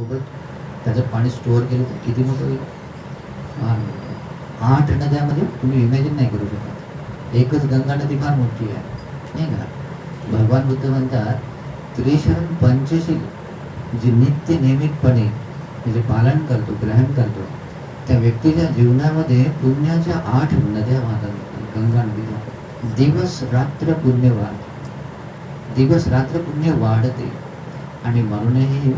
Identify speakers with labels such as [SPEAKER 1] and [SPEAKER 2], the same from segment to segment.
[SPEAKER 1] सोबत त्याचं पाणी स्टोअर केलं तर किती मोठं होईल? आठ नद्यामध्ये तुम्ही इमॅजिन नाही करू शकत. एकच गंगा नदी फार मोठी आहे. नाही का? भगवान बुद्ध म्हणतात त्रिशरण पंचशील जी नित्य नियमितपणे म्हणजे पालन करतो ग्रहण करतो त्या व्यक्तीच्या जीवनामध्ये पुण्याच्या आठ नद्या वाहतात. गंगा नदीला दिवस रात्र पुण्य वाढ दिवस रात्र पुण्य वाढते. आणि म्हणूनही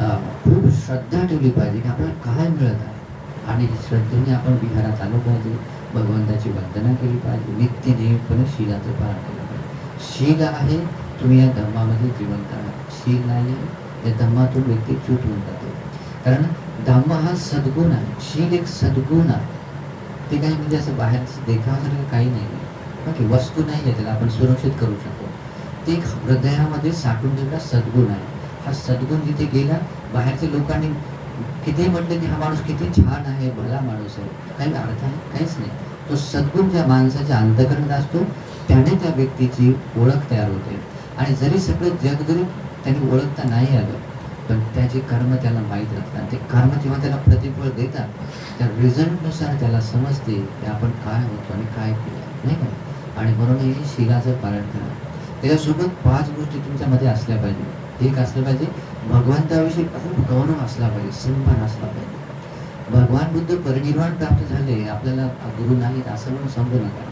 [SPEAKER 1] खूप श्रद्धा ठेवली पाहिजे की आपल्याला काय मिळत आहे. आणि श्रद्धेने आपण विहारात आलो पाहिजे भगवंताची वंदना केली पाहिजे नित्य नियमितपणे शीलाचं पालन केलं पाहिजे. शील आहे तुम्ही या धर्मामध्ये जिवंत आहात. शील नाही आहे या धर्मातून व्यक्ती चूट होऊन जाते. कारण धम्म हा सद्गुण आहे. शील एक सद्गुण आहे. ते काही म्हणजे असं बाहेर देखावासारखं काही नाही आहे. वस्तू नाही आहे त्याला आपण सुरक्षित करू शकतो. ते एक हृदयामध्ये साठून ठेवला सद्गुण आहे. हा सद्गुण जिथे गेला बाहेरच्या लोकांनी किती म्हटलं की हा माणूस किती छान आहे भला माणूस आहे. काही अर्थ आहे काहीच नाही. तो सद्गुण ज्या माणसाच्या अंतकरणात असतो त्याने त्या व्यक्तीची ओळख तयार होते. आणि जरी सगळं जग जरी त्याने ओळखता नाही आलं पण त्याचे कर्म त्याला माहीत असतात ते कर्म जेव्हा त्याला प्रतिफळ देतात त्या रिझल्टनुसार त्याला समजते की आपण काय होतो आणि काय केलं नाही का? आणि म्हणून हे शिलाचं पालन करा. त्याच्यासोबत पाच गोष्टी तुमच्यामध्ये असल्या पाहिजे. एक असलं पाहिजे. भगवंताविषयी खूप गौरव असला पाहिजे सन्मान असला पाहिजे. भगवान बुद्ध परिनिर्वाण प्राप्त झाले आपल्याला गुरु नाहीत असं म्हणून समजू नका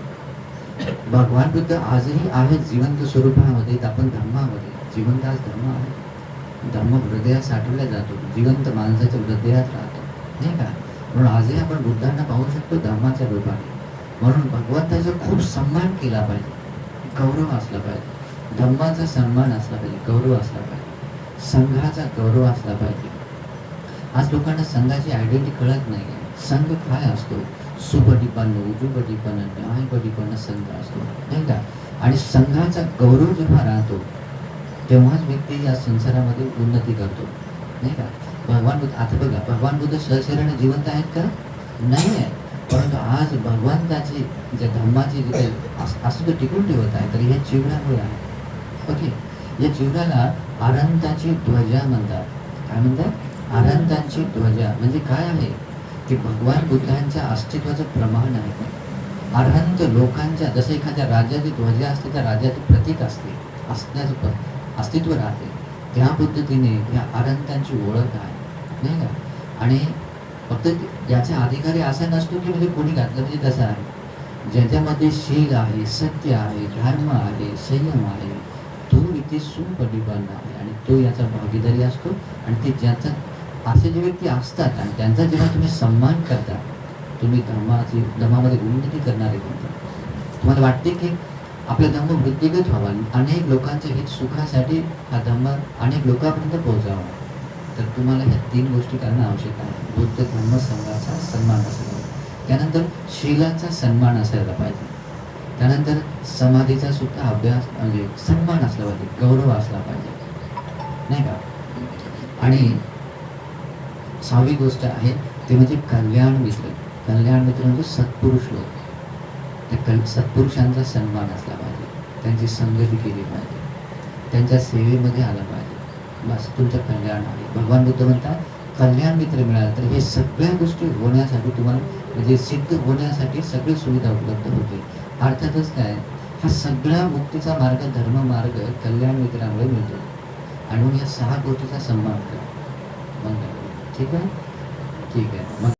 [SPEAKER 1] भगवान बुद्ध आजही आहेत जिवंत स्वरूपामध्ये आपण धर्मामध्ये जिवंत आज धर्म आहे. धर्म हृदयात साठवला जातो जिवंत माणसाच्या हृदयात राहतो. नाही का? म्हणून आजही आपण बुद्धांना पाहू शकतो धर्माच्या रूपाने. म्हणून भगवंताचा खूप सन्मान केला पाहिजे. गौरव असला पाहिजे. धम्माचा सन्मान असला पाहिजे गौरव असला पाहिजे. संघाचा गौरव असला पाहिजे. आज लोकांना संघाची आयडेंटिटी कळत नाही संघ काय असतो? सुपटीपन्न उजूपटीपन्न न्यायपटीपन्न संघ असतो. नाही का? आणि संघाचा गौरव जेव्हा राहतो तेव्हाच व्यक्ती या संसारामध्ये उन्नती करतो. नाही का? भगवान बुद्ध आता बघा भगवान बुद्ध सहशरीराने जिवंत आहेत का? नाही आहे परंतु आज भगवंताची ज्या धर्माची जे काही असं तो टिकून ठेवत आहे तर ह्या चिवड्यामुळे आहे. ओके या जीवनाला आनंदाची ध्वजा म्हणतात. काय म्हणतात? आनंदाची ध्वजा. म्हणजे काय आहे? की भगवान बुद्धांच्या अस्तित्वाचं प्रमाण आहे. अरहंत लोकांच्या जसं एखाद्या राज्याची ध्वजा असते त्या राज्याचे प्रतीक असते असण्याचं अस्तित्व राहते. त्या पद्धतीने या अरहंतांची ओळख आहे. नाही का? आणि फक्त याचा अधिकारी असा नसतो की म्हणजे कोणी घातलं म्हणजे तसं आहे. ज्याच्यामध्ये शील आहे सत्य आहे धर्म आहे संयम आहे ते इथे आहे. आणि तो याचा भागीदारी असतो आणि ते ज्याचा असे जे व्यक्ती असतात आणि त्यांचा जेव्हा तुम्ही सन्मान करता तुम्ही धर्माची धर्मामध्ये उन्नती करणारे होता तुम्हाला वाटते की आपला धर्म वृद्धिगत व्हावा अनेक लोकांच्या हित सुखासाठी हा धर्म अनेक लोकांपर्यंत पोहोचावा. तर तुम्हाला ह्या तीन गोष्टी करणं आवश्यक आहे. बुद्ध धर्म संघाचा सन्मान असायला पाहिजे त्यानंतर शीलाचा सन्मान असायला पाहिजे. त्यानंतर समाधीचा सुद्धा अभ्यास म्हणजे सन्मान असला पाहिजे गौरव असला पाहिजे. नाही का? आणि सहावी गोष्ट आहे ते म्हणजे कल्याण मित्र. कल्याण मित्र म्हणजे सत्पुरुष लोक. त्या कल सत्पुरुषांचा सन्मान असला पाहिजे. त्यांची संगती केली पाहिजे. त्यांच्या सेवेमध्ये आलं पाहिजे. बस तुमचं कल्याण आहे. भगवान बुद्ध म्हणतात कल्याण मित्र मिळाला तर हे सगळ्या गोष्टी होण्यासाठी तुम्हाला म्हणजे सिद्ध होण्यासाठी सगळी सुविधा उपलब्ध होते अर्थातच काय हा सगळा मुक्तीचा मार्ग धर्म मार्ग कल्याण मित्रामुळे मिळतो. आणि या सहा गोष्टीचा सन्मान करा. मग ठीक आहे? ठीक आहे. मग